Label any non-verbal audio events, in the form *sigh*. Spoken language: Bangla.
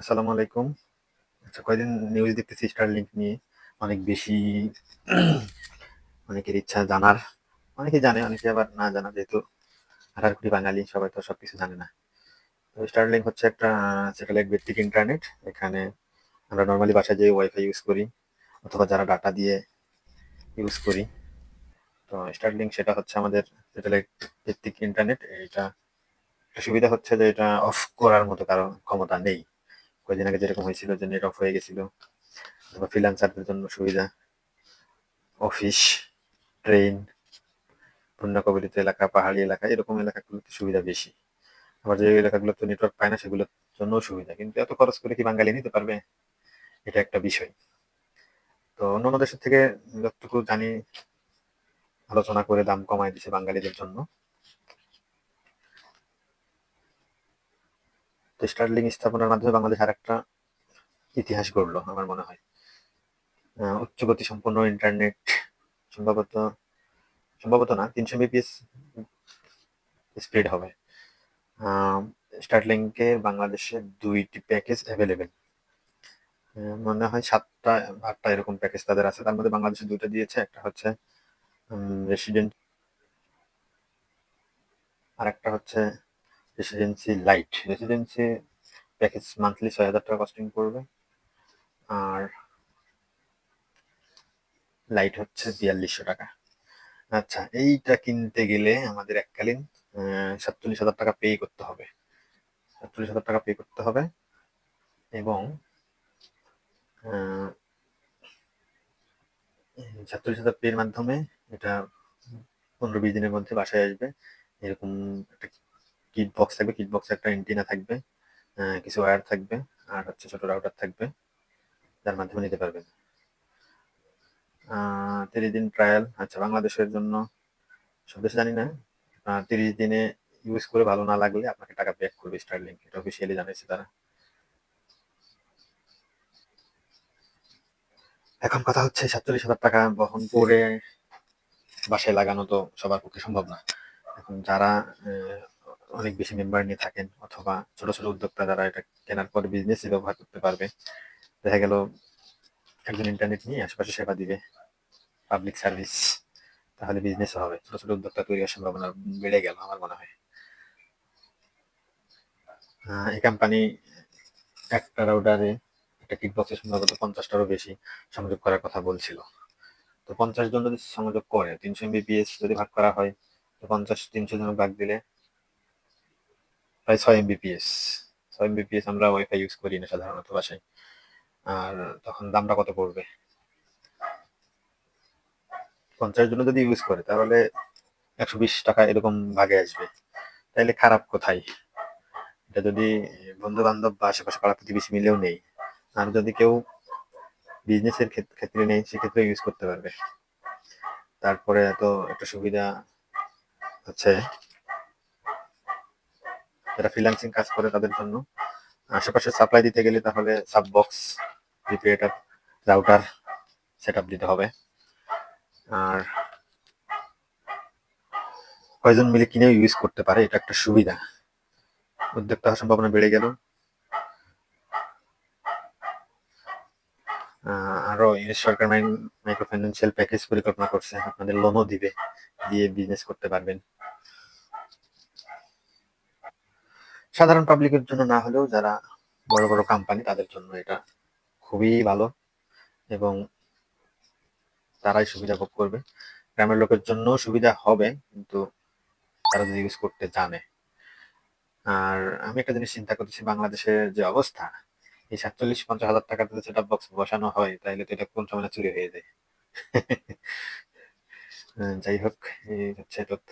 আসসালামু আলাইকুম। আচ্ছা কয়েকদিন নিউজ দেখতেছি স্টারলিংক নিয়ে? অনেক বেশি অনেকের ইচ্ছা জানার। অনেকে জানে, অনেকে আবার না জানা যেহেতু। আঠারো কোটি বাঙালি, সবাই তো সবকিছু জানে না। তো স্টারলিংক হচ্ছে একটা স্যাটেলাইট ভিত্তিক ইন্টারনেট এখানে আমরা নর্মালি বাসায় যে ওয়াইফাই ইউজ করি, অথবা যারা ডাটা দিয়ে ইউজ করি। তো স্টারলিংক সেটা হচ্ছে আমাদের স্যাটেলাইট ভিত্তিক ইন্টারনেট এটা সুবিধা হচ্ছে যে এটা অফ করার মতো কারও ক্ষমতা নেই। কয়েকদিন আগে যেরকম হয়েছিল যে নেট অফ হয়ে গেছিল, অথবা ফ্রিল্যান্সারদের জন্য সুবিধা অফিস ট্রেন বন্যা কবলিত এলাকা, পাহাড়ি এলাকা, এরকম এলাকাগুলোতে সুবিধা বেশি। আবার যে এলাকাগুলোতে নেটওয়ার্ক পায় না, সেগুলোর জন্য সুবিধা। কিন্তু এত খরচ করে কি বাঙালি নিতে পারবে? এটা একটা বিষয়। তো অন্যান্য দেশের থেকে যতটুকু জানি, আলোচনা করে দাম কমায় দিছে বাঙালিদের জন্য। তো স্টারলিং স্থাপনার মাধ্যমে বাংলাদেশ আর একটা ইতিহাস গড়লো, আমার মনে হয়। উচ্চ গতি সম্পন্ন ইন্টারনেট সম্ভবত সম্ভবত না, তিনশো বিপিএস স্পিড হবে। স্টারলিংকে বাংলাদেশে দুইটি প্যাকেজ অ্যাভেলেবেল মনে হয় সাতটা, আটটা এরকম প্যাকেজ তাদের আছে। তার মধ্যে বাংলাদেশে দুটো দিয়েছে, একটা হচ্ছে রেসিডেন্ট আর একটা হচ্ছে residency light residency package monthly ছয় হাজার টাকা কস্টিং পড়বে। আর লাইট হচ্ছে বিয়াল্লিশশো টাকা। আচ্ছা এইটা কিনতে গেলে আমাদের এককালীন সাতচল্লিশ হাজার টাকা পে করতে হবে। সাতচল্লিশ হাজার টাকা পে করতে হবে এবং সাতচল্লিশ হাজার পের মাধ্যমে এটা পনেরো বিশ দিনের মধ্যে বাসায় আসবে। এরকম একটা কিট বক্স থাকবে কিট বক্সে একটা এন্টিনা থাকবে কিছু ওয়্যার থাকবে, আর হচ্ছে ছোট রাউটার থাকবে, যার মাধ্যমে নিতে পারবেন। তিরিশ দিন ট্রায়াল আচ্ছা বাংলাদেশের জন্য, সব দেশে জানি না তিরিশ দিনে ইউজ করে ভালো না লাগলে আপনাকে টাকা ব্যাক করবে স্টারলিং এটা অফিসিয়ালি জানিয়েছে তারা। এখন কথা হচ্ছে সাতচল্লিশ হাজার টাকা বহন করে বাসায় লাগানো তো সবার পক্ষে সম্ভব না। এখন যারা অনেক বেশি মেম্বার নিয়ে থাকেন অথবা ছোট ছোট উদ্যোক্তা যারা এটা কেনার পর বিজনেস ব্যবহার করতে পারবে। দেখা গেল একজন ইন্টারনেট নিয়ে আশেপাশে সেবা দিবে পাবলিক সার্ভিস তাহলে বিজনেস হবে। ছোট ছোট উদ্যোক্তা তৈরি হওয়ার সম্ভাবনা বেড়ে গেল আমার মনে হয়। এই কোম্পানি একটা রাউডারে একটা কিকবক্সে সম্ভবত পঞ্চাশটারও বেশি সংযোগ করার কথা বলছিল। তো পঞ্চাশ জন যদি সংযোগ করে, তিনশো এমবিপিএস যদি ভাগ করা হয়, তো পঞ্চাশ, তিনশো জন ভাগ দিলে প্রায় ছয় এমবিপিএস ছয় এমবিপিএস আমরা ওয়াইফাই ইউজ করি না সাধারণত বাসায়। আর তখন দামটা কত পড়বে? পঞ্চাশ জন যদি ইউজ করে, তাহলে একশো বিশ টাকা এরকম ভাগে আসবে। তাইলে খারাপ কোথায়? এটা যদি বন্ধু বান্ধব বা আশেপাশে পাড়া প্রতিবেশী মিলেও নেই। আর যদি কেউ বিজনেসের ক্ষেত্রে নেই সেক্ষেত্রে ইউজ করতে পারবে। তারপরে এত একটা সুবিধা হচ্ছে যারা ফ্রিল্যান্সিং কাজ করে তাদের জন্য। আশেপাশে সাপ্লাই দিতে গেলে তাহলে সাব বক্স রিক্রিয়েটার রাউটার সেট দিতে হবে। আর কয়জন মিলে কিনেও ইউজ করতে পারে, এটা একটা সুবিধা। উদ্যোক্তা হওয়ার সম্ভাবনা বেড়ে গেল। আরও সরকার মাইক্রো ফাইন্যান্সিয়াল প্যাকেজ পরিকল্পনা করছে। আপনাদের লোনও দিবে, দিয়ে বিজনেস করতে পারবেন। সাধারণ পাবলিকের জন্য না হলেও যারা বড় বড় কোম্পানি তাদের জন্য এটা খুবই ভালো এবং তারাই সুবিধা ভোগ করবে। গ্রামের লোকের জন্য সুবিধা হবে, কিন্তু তারা যদি ইউজ করতে জানে। আর আমি একটা জিনিস চিন্তা করতেছি, বাংলাদেশের যে অবস্থা, এই সাতচল্লিশ পঞ্চাশ হাজার টাকা যদি সেট বক্স বসানো হয় তাহলে তো এটা কোন সময় চুরি হয়ে যায়? *laughs* যাই হোক, এই হচ্ছে তথ্য।